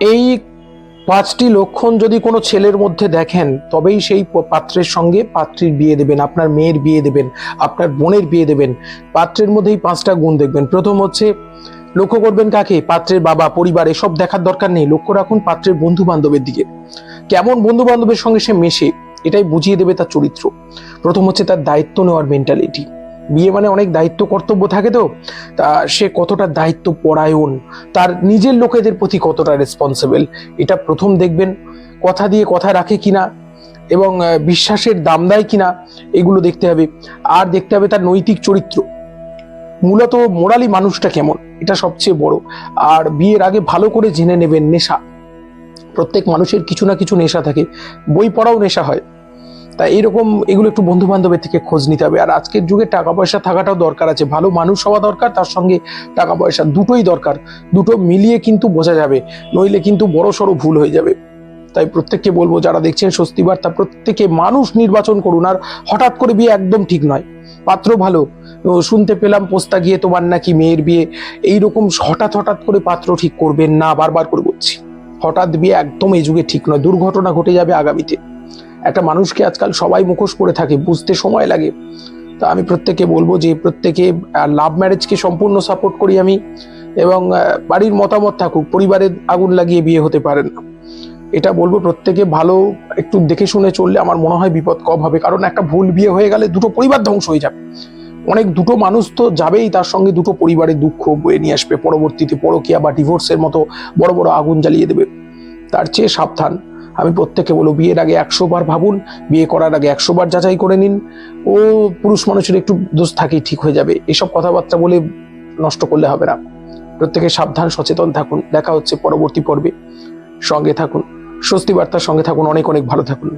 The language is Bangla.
এই পাঁচটি লক্ষণ যদি কোনো ছেলের মধ্যে দেখেন, তবেই সেই পাত্রের সঙ্গে পাত্রীর বিয়ে দেবেন, আপনার মেয়ের বিয়ে দেবেন, আপনার বোনের বিয়ে দেবেন। পাত্রের মধ্যেই পাঁচটা গুণ দেখবেন। প্রথম হচ্ছে, লক্ষ্য করবেন কাকে? পাত্রের বাবা, পরিবার, এসব দেখার দরকার নেই। লক্ষ্য রাখুন, পাত্রের বন্ধু বান্ধবের দিকে। কেমন বন্ধু বান্ধবের সঙ্গে সে মেশে, এটাই বুঝিয়ে দেবে তার চরিত্র। প্রথম হচ্ছে তার দায়িত্ব নেওয়ার মেন্টালিটি বিয়ে মানে অনেক দায়িত্ব কর্তব্য থাকে তো। তা সে কতটা দায়িত্ব পরায়ণ, তার নিজের লোকেদের প্রতি কতটা রেসপন্সিবল এটা প্রথম দেখবেন। কথা দিয়ে কথা রাখে কিনা এবং বিশ্বাসের দাম দেয় কিনা, এগুলো দেখতে হবে। আর দেখতে হবে তার নৈতিক চরিত্র। মূলত মোরালি মানুষটা কেমন, এটা সবচেয়ে বড়। আর বিয়ের আগে ভালো করে জেনে নেবেন নেশা। প্রত্যেক মানুষের কিছু না কিছু নেশা থাকে। বই পড়াও নেশা হয়। তাই এরকম এগুলো একটু বন্ধু বান্ধবের থেকে খোঁজ নিতে হবে। আর আজকের যুগে টাকা পয়সা থাকাটাও দরকার আছে। ভালো মানুষ হওয়া দরকার, তার সঙ্গে টাকা পয়সা দুটোই দরকার। দুটো মিলিয়ে কিন্তু বোঝা যাবে, নইলে কিন্তু বড় সড়ো ভুল হয়ে যাবে। তাই প্রত্যেককে বলব, যারা দেখছেন স্বস্তি বার্তা প্রত্যেকে মানুষ নির্বাচন করুন। আর হঠাৎ করে বিয়ে একদম ঠিক নয়। পাত্র ভালো শুনতে পেলাম পোস্তা গিয়ে তোমার নাকি মেয়ের বিয়ে। এইরকম হঠাৎ হঠাৎ করে পাত্র ঠিক করবেন না, বারবার করে বলছি। হঠাৎ বিয়ে একদম এই যুগে ঠিক নয়, দুর্ঘটনা ঘটে যাবে আগামীতে। একটা মানুষকে আজকাল সবাই মুখোশ করে থাকে, বুঝতে সময় লাগে। তা আমি প্রত্যেকে বলব যে প্রত্যেকে লাভ ম্যারেজকে সম্পূর্ণ সাপোর্ট করি আমি এবং বাড়ির মতামত থাকুক, পরিবারের আগুন লাগিয়ে বিয়ে হতে পারেন এটা বলব প্রত্যেকে ভালো, একটু দেখে শুনে চললে আমার মনে হয় বিপদ কম হবে। কারণ একটা ভুল বিয়ে হয়ে গেলে দুটো পরিবার ধ্বংস হয়ে যাবে। অনেক দুটো মানুষ তো যাবেই, তার সঙ্গে দুটো পরিবারের দুঃখ বয়ে নিয়ে আসবে। পরবর্তীতে পরকিয়া বা ডিভোর্সের মতো বড় বড় আগুন জ্বালিয়ে দেবে। তার চেয়ে সাবধান। আমি প্রত্যেকে বলো, বিয়ের আগে একশো বার ভাবুন, বিয়ে করার আগে একশো বার যাচাই করে নিন। ও পুরুষ মানুষের একটু দোষ থাকেই, ঠিক হয়ে যাবে। এসব কথাবার্তা বলে নষ্ট করলে হবে না। প্রত্যেকে সাবধান, সচেতন থাকুন। দেখা হচ্ছে পরবর্তী পর্বে। সঙ্গে থাকুন। স্বস্তি বার্তার সঙ্গে থাকুন। অনেক অনেক ভালো থাকুন।